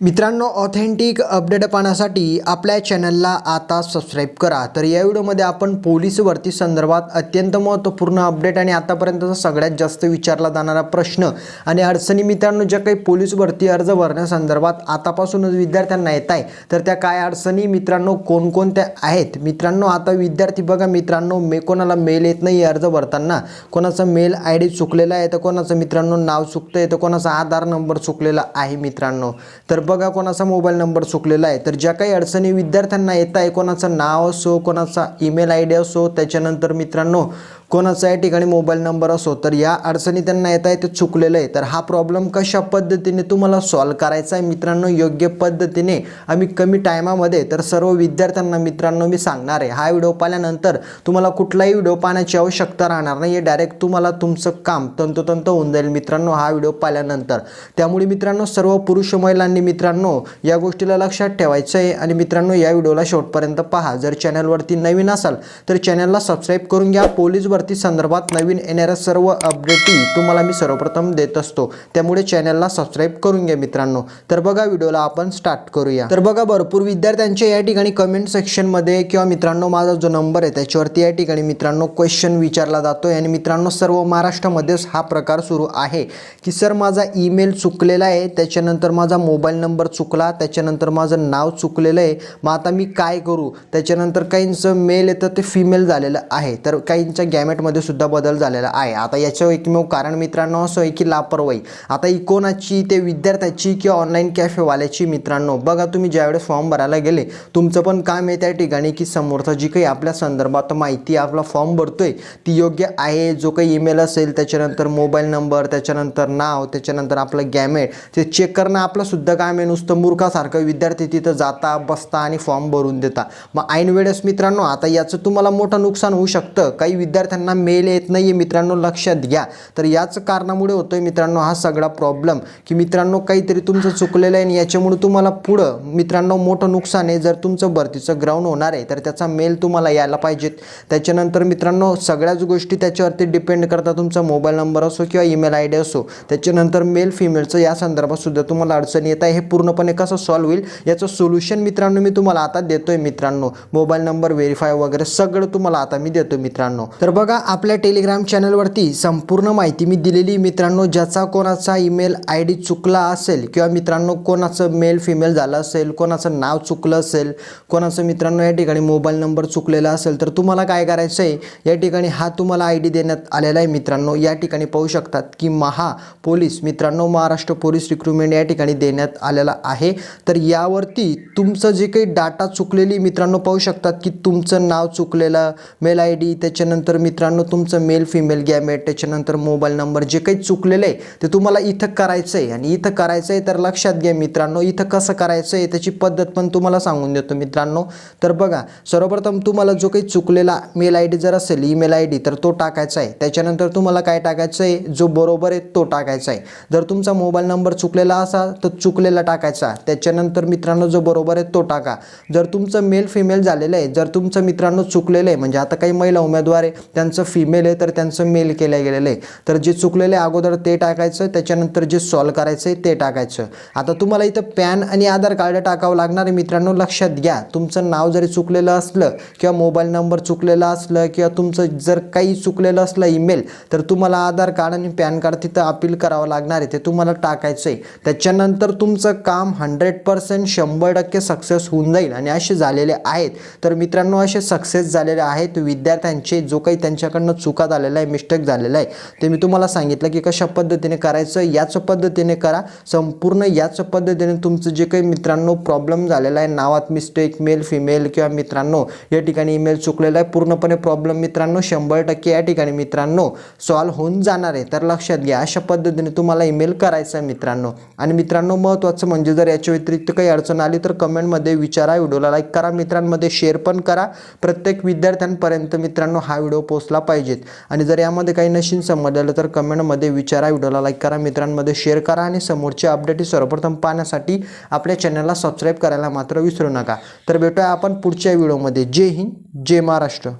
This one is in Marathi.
मित्रांनो ऑथेंटिक अपडेट पाहण्यासाठी आपल्या चॅनलला आता सबस्क्राईब करा. तर या व्हिडिओमध्ये आपण पोलीस भरती संदर्भात अत्यंत महत्त्वपूर्ण अपडेट आणि आतापर्यंतचा सगळ्यात जास्त विचारला जाणारा प्रश्न आणि अडचणी मित्रांनो ज्या काही पोलीस भरती अर्ज भरण्यासंदर्भात आतापासूनच विद्यार्थ्यांना येत आहे तर त्या काय अडचणी मित्रांनो कोणकोणत्या आहेत? मित्रांनो आता विद्यार्थी बघा मित्रांनो मे कोणाला मेल येत नाही अर्ज भरताना. कोणाचा मेल आय डी चुकलेला आहे तर कोणाचं मित्रांनो नाव चुकतं आहे तर कोणाचा आधार नंबर चुकलेला आहे मित्रांनो. तर बघा कोणाचा मोबाईल नंबर चुकलेला आहे. तर ज्या काही अडचणी विद्यार्थ्यांना येत आहे कोणाचं नाव असो कोणाचा ईमेल आय डी असो त्याच्यानंतर मित्रांनो कोणाचा या ठिकाणी मोबाईल नंबर असो तर या अडचणी त्यांना येत आहे ते चुकलेलं आहे. तर हा प्रॉब्लेम कशा पद्धतीने तुम्हाला सॉल्व करायचा आहे मित्रांनो? योग्य पद्धतीने आम्ही कमी टायमामध्ये तर सर्व विद्यार्थ्यांना मित्रांनो मी सांगणार आहे. हा व्हिडिओ पाहिल्यानंतर तुम्हाला कुठलाही व्हिडिओ पाहण्याची आवश्यकता राहणार नाही. डायरेक्ट तुम्हाला तुमचं काम तंतोतंत होऊन जाईल मित्रांनो हा व्हिडिओ पाहिल्यानंतर. त्यामुळे मित्रांनो सर्व पुरुष महिलांनी मित्रांनो या गोष्टीला लक्षात ठेवायचं आहे. आणि मित्रांनो या व्हिडिओला शेवटपर्यंत पहा. जर चॅनलवरती नवीन असाल तर चॅनलला सबस्क्राईब करून घ्या. पोलीस भरती संदर्भात नवीन येणाऱ्या सर्व अपडेटी तुम्हाला मी सर्वप्रथम देत असतो. त्यामुळे चॅनलला सबस्क्राईब करून घ्या मित्रांनो. तर बघा व्हिडिओला आपण स्टार्ट करूया. तर बघा भरपूर विद्यार्थ्यांचे या ठिकाणी कमेंट सेक्शनमध्ये किंवा मित्रांनो माझा जो नंबर आहे त्याच्यावरती या ठिकाणी मित्रांनो क्वेश्चन विचारला जातोय. आणि मित्रांनो सर्व महाराष्ट्रामध्येच हा प्रकार सुरू आहे. की सर माझा ईमेल चुकलेला आहे त्याच्यानंतर माझा मोबाईल नंबर चुकला त्याच्यानंतर माझं नाव चुकलेलं आहे. मग आता मी काय करू? त्याच्यानंतर काहींचं मेल येतं ते फिमेल झालेलं आहे. तर काहींच्या क्लायमेटमध्ये सुद्धा बदल झालेला आहे. आता याचं एकमेव कारण मित्रांनो असं आहे की लापरवाही. आता इकोनाची ते विद्यार्थ्याची किंवा ऑनलाईन कॅफेवाल्याची मित्रांनो बघा तुम्ही ज्यावेळेस फॉर्म भरायला गेले तुमचं पण काम आहे त्या ठिकाणी की समोरचा जी काही आपल्या संदर्भात माहिती आपला फॉर्म भरतोय ती योग्य आहे. जो काही ईमेल असेल त्याच्यानंतर मोबाईल नंबर त्याच्यानंतर नाव त्याच्यानंतर आपलं गॅमेट ते चेक करणं आपलं सुद्धा काम आहे. नुसतं मूर्खासारखं विद्यार्थी तिथं जाता बसता आणि फॉर्म भरून देता. मग ऐन वेळेस मित्रांनो आता याचं तुम्हाला मोठं नुकसान होऊ शकतं. काही विद्यार्थ्यांना मेल येत नाही आहे मित्रांनो लक्षात घ्या. तर याच कारणामुळे होतो आहे मित्रांनो हा सगळा प्रॉब्लेम की मित्रांनो काहीतरी तुमचं चुकलेलं आहे आणि याच्यामुळे तुम्हाला पुढं मित्रांनो मोठं नुकसान आहे. जर तुमचं भरतीचं ग्राउंड होणार आहे तर त्याचा मेल तुम्हाला यायला पाहिजेत. त्याच्यानंतर मित्रांनो सगळ्याच गोष्टी त्याच्यावरती डिपेंड करतात तुमचा मोबाईल नंबर असो किंवा ईमेल आय डी असो त्याच्यानंतर मेल फिमेलचं या संदर्भात सुद्धा तुम्हाला अडचण येत आहे. हे पूर्णपणे कसं सॉल्व्ह होईल? याचं सोल्युशन मित्रांनो मी तुम्हाला आता देतोय मित्रांनो. मोबाईल नंबर व्हेरीफाय वगैरे सगळं तुम्हाला आता मी देतो मित्रांनो. तर बघा आपल्या टेलिग्राम चॅनलवरती संपूर्ण माहिती मी दिलेली मित्रांनो ज्याचा कोणाचा ईमेल आय डी चुकला असेल किंवा मित्रांनो कोणाचं मेल फिमेल झालं असेल कोणाचं नाव चुकलं असेल कोणाचं मित्रांनो या ठिकाणी मोबाईल नंबर चुकलेला असेल तर तुम्हाला काय करायचं आहे? या ठिकाणी हा तुम्हाला आय डी देण्यात आलेला आहे मित्रांनो. या ठिकाणी पाहू शकतात की महा पोलीस मित्रांनो महाराष्ट्र पोलीस रिक्रुटमेंट या ठिकाणी देण्यात आलेला आहे. तर यावरती तुमचं जे काही डाटा चुकलेली मित्रांनो पाहू शकतात की तुमचं नाव चुकलेलं मेल आय डी त्याच्यानंतर मित्रांनो तुमचं मेल फिमेल गॅमेट त्याच्यानंतर मोबाईल नंबर जे काही चुकलेलं आहे ते तुम्हाला इथं करायचं आहे आणि इथं करायचं आहे तर लक्षात घ्या मित्रांनो इथं कसं करायचं आहे त्याची पद्धत पण तुम्हाला सांगून देतो मित्रांनो. तर बघा सर्वप्रथम तुम्हाला जो काही चुकलेला मेल आय डी जर असेल ईमेल आय डी तर तो टाकायचा आहे. त्याच्यानंतर तुम्हाला काय टाकायचं आहे जो बरोबर आहे तो टाकायचा आहे. जर तुमचा मोबाईल नंबर चुकलेला असा तर चुकलेला टाकायचा. त्याच्यानंतर मित्रांनो जो बरोबर आहे तो टाका. जर तुमचं मेल फिमेल झालेलं आहे जर तुमचं मित्रांनो चुकलेलं आहे म्हणजे आता काही महिला उमेदवार आहे त्यांचं फिमेल आहे तर त्यांचं मेल केलं गेलेलं आहे. तर जे चुकलेलं आहे अगोदर ते टाकायचं त्याच्यानंतर जे सॉल्व करायचं आहे ते टाकायचं. आता तुम्हाला इथं पॅन आणि आधार कार्ड टाकावं लागणार आहे मित्रांनो लक्षात घ्या. तुमचं नाव जरी चुकलेलं असलं किंवा मोबाईल नंबर चुकलेला असलं किंवा तुमचं जर काही चुकलेलं असलं ईमेल तर तुम्हाला आधार कार्ड आणि पॅन कार्ड तिथं अपील करावं लागणार आहे. ते तुम्हाला टाकायचं आहे त्याच्यानंतर तुमचं काम हंड्रेड पर्सेंट शंभर टक्के सक्सेस होऊन जाईल. आणि असे झालेले आहेत. तर मित्रांनो असे सक्सेस झालेले आहेत विद्यार्थ्यांचे जो काही त्यांच्याकडनं चुका झालेला आहे मिस्टेक झालेला आहे. ते मी तुम्हाला सांगितलं की कशा पद्धतीने करायचं याच पद्धतीने करा. संपूर्ण याच पद्धतीने तुमचं जे काही मित्रांनो प्रॉब्लेम झालेला आहे नावात मिस्टेक मेल फिमेल किंवा मित्रांनो या ठिकाणी ईमेल चुकलेला आहे. पूर्णपणे प्रॉब्लेम मित्रांनो शंभर टक्के या ठिकाणी मित्रांनो सॉल्व्ह होऊन जाणार आहे. तर लक्षात घ्या अशा पद्धतीने तुम्हाला ईमेल करायचा आहे मित्रांनो. आणि मित्रांनो महत्त्वाचं म्हणजे जर याच्या व्यतिरिक्त काही अडचण आली तर कमेंटमध्ये विचारा व्हिडिओला लाईक करा. मित्रांमध्ये शेअर पण करा. प्रत्येक विद्यार्थ्यांपर्यंत मित्रांनो हा व्हिडिओ पोहोचला पाहिजेत. आणि जर यामध्ये काही नशीन समजलं तर कमेंटमध्ये विचारा व्हिडिओला लाईक करा मित्रांमध्ये शेअर करा आणि समोरचे अपडेट सर्वप्रथम पाहण्यासाठी आपल्या चॅनलला सबस्क्राईब करायला मात्र विसरू नका. तर भेटूया आपण पुढच्या व्हिडिओमध्ये जय हिंद जय महाराष्ट्र.